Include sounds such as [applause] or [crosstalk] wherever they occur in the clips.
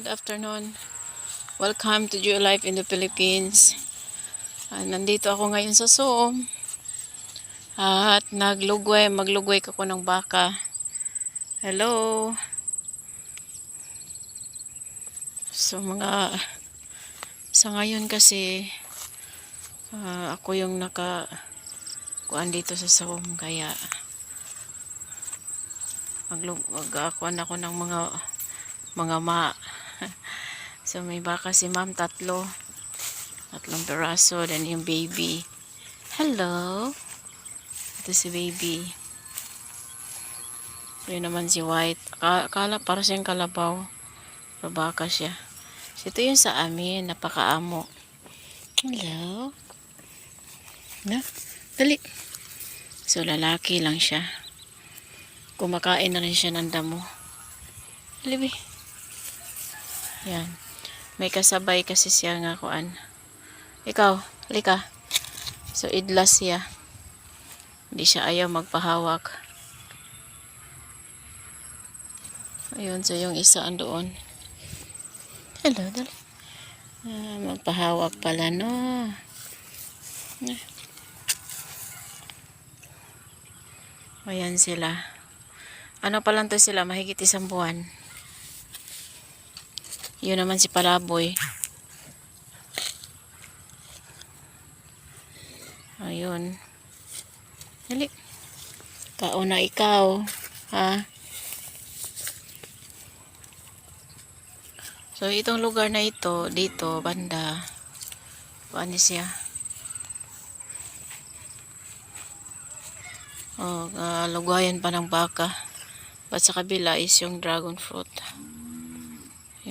Good afternoon. Welcome to Joy Life in the Philippines. Ah, nandito ako ngayon sa Soom. At naglugway, maglugway ako ng baka. Hello. So mga sa ngayon kasi ah, ako yung naka kuan dito sa Soom kaya maglug ako ng mga mga ma so may baka si ma'am tatlo. Tatlong peraso then yung baby. Hello? Ito si baby. Yun naman si white. Ka- akala para siyang kalabaw. Babaka siya. So, ito yung sa amin. Napakaamo. Hello? Na? Dali. So lalaki lang siya. Kumakain na rin siya ng damo. Libi. Yan. May kasabay kasi siya nga kuan. Ikaw, lika. So, idlas siya. Hindi siya ayaw magpahawak. Ayun, so yung isa andoon. Hello, dali. Ah, magpahawak pala, no. Ayan sila. Ano pa lang to sila, mahigit isang buwan. Yun naman si Palaboy. Ayun. Dali. Kauna ikaw. Ha? So, itong lugar na ito, dito, banda. Paano siya? Oh, uh, lugwayan pa ng baka. At sa kabila is yung dragon fruit.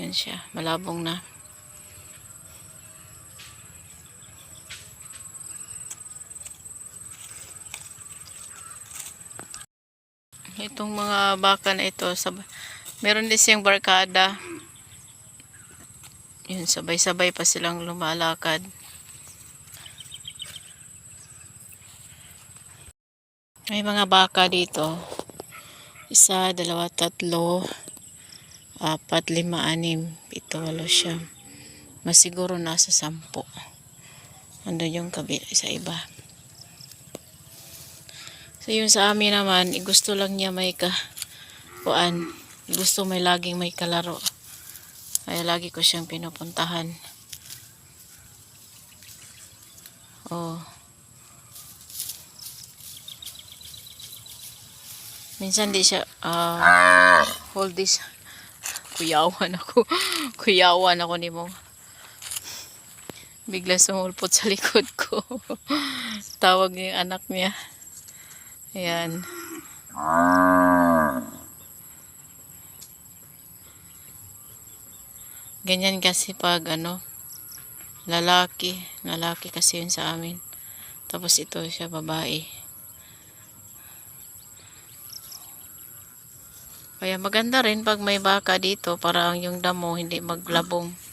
Yan siya. Malabong na. Itong mga baka na ito, sab meron din siyang barkada. Yun, sabay-sabay pa silang lumalakad. May mga baka dito. Isa, dalawa, tatlo, apat, lima, anim, pito, walo, siyam. Mas siguro nasa sampo. Andun yung kabila sa iba. So yung sa amin naman, gusto lang niya may ka kuan. Gusto may laging may kalaro. Kaya lagi ko siyang pinupuntahan. Oh. Minsan di siya ah hold this. Kuyawan ako. [laughs] Kuyawan ako ni mo. Bigla sumulpot sa likod ko. [laughs] Tawag niya yung anak niya. Ayan. Ganyan kasi pag ano, lalaki. Lalaki kasi yun sa amin. Tapos ito siya babae. Kaya maganda rin pag may baka dito para ang yung damo hindi maglabong.